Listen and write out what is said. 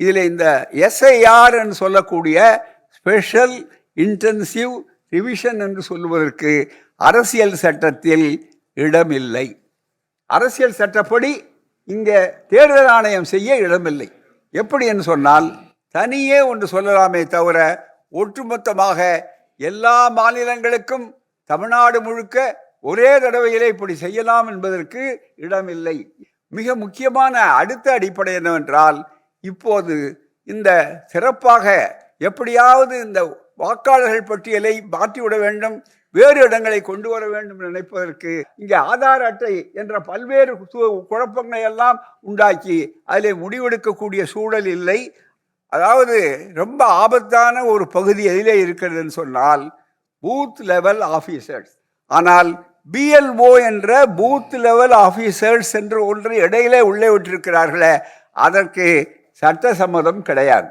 இதில் இந்த எஸ்ஐஆர் என்று சொல்லக்கூடிய ஸ்பெஷல் இன்டென்சிவ் ரிவிஷன் என்று சொல்லுவதற்கு அரசியல் சட்டத்தில் இடமில்லை. அரசியல் சட்டப்படி இங்கே தேர்தல் ஆணையம் செய்ய இடமில்லை. எப்படி என்று சொன்னால் தனியே ஒன்று சொல்லலாமே தவிர ஒட்டுமொத்தமாக எல்லா மாநிலங்களுக்கும் தமிழ்நாடு முழுக்க ஒரே தடவையிலே இப்படி செய்யலாம் என்பதற்கு இடமில்லை. மிக முக்கியமான அடுத்த அடிப்படை என்னவென்றால் இப்போது இந்த சிறப்பாக எப்படியாவது இந்த வாக்காளர்கள் பட்டியலை மாற்றிவிட வேண்டும் வேறு இடங்களை கொண்டு வர வேண்டும் நினைப்பதற்கு இங்கே ஆதார் அட்டை என்ற பல்வேறு குழப்பங்களை எல்லாம் உண்டாக்கி அதில் முடிவெடுக்கக்கூடிய சூழல் இல்லை. அதாவது ரொம்ப ஆபத்தான ஒரு பகுதி எதிலே இருக்கிறதுன்னு சொன்னால் பூத் லெவல் ஆஃபீஸர்ஸ் ஆனால் பிஎல்ஓ என்ற பூத் லெவல் ஆஃபீஸர்ஸ் என்று ஒன்று இடையிலே உள்ளே விட்டிருக்கிறார்களே அதற்கு சட்ட சம்மதம் கிடையாது.